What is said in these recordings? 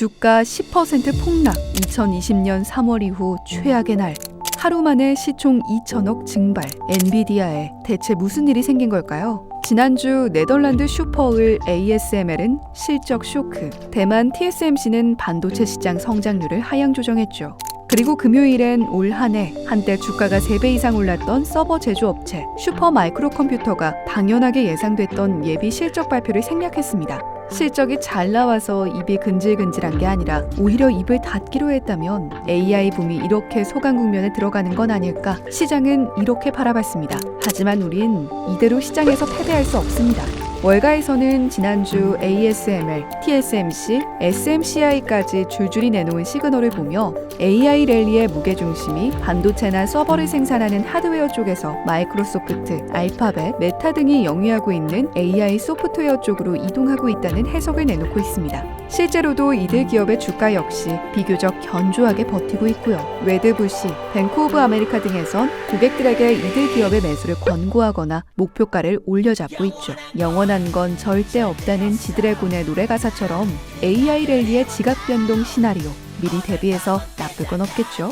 주가 10% 폭락. 2020년 3월 이후 최악의 날. 하루 만에 시총 2천억 증발. 엔비디아에 대체 무슨 일이 생긴 걸까요? 지난주 네덜란드 슈퍼을 ASML은 실적 쇼크. 대만 TSMC는 반도체 시장 성장률을 하향 조정했죠. 그리고 금요일엔 올 한 해 한때 주가가 3배 이상 올랐던 서버 제조업체 슈퍼 마이크로 컴퓨터가 당연하게 예상됐던 예비 실적 발표를 생략했습니다. 실적이 잘 나와서 입이 근질근질한 게 아니라 오히려 입을 닫기로 했다면 AI 붐이 이렇게 소강 국면에 들어가는 건 아닐까 시장은 이렇게 바라봤습니다. 하지만 우린 이대로 시장에서 패배할 수 없습니다. 월가에서는 지난주 ASML, TSMC, SMCI까지 줄줄이 내놓은 시그널을 보며 AI 랠리의 무게중심이 반도체나 서버를 생산하는 하드웨어 쪽에서 마이크로소프트, 알파벳, 메타 등이 영위하고 있는 AI 소프트웨어 쪽으로 이동하고 있다는 해석을 내놓고 있습니다. 실제로도 이들 기업의 주가 역시 비교적 견조하게 버티고 있고요. 웨드부시, 뱅크 오브 아메리카 등에선 고객들에게 이들 기업의 매수를 권고하거나 목표가를 올려잡고 있죠. 영원 한 건 절대 없다는 지드래곤의 노래 가사처럼 AI 랠리의 지각 변동 시나리오 미리 대비해서 나쁠 건 없겠죠.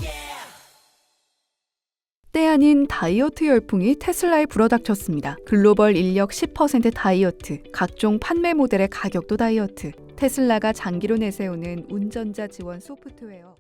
때 아닌 다이어트 열풍이 테슬라에 불어닥쳤습니다. 글로벌 인력 10% 다이어트, 각종 판매 모델의 가격도 다이어트, 테슬라가 장기로 내세우는 운전자 지원 소프트웨어.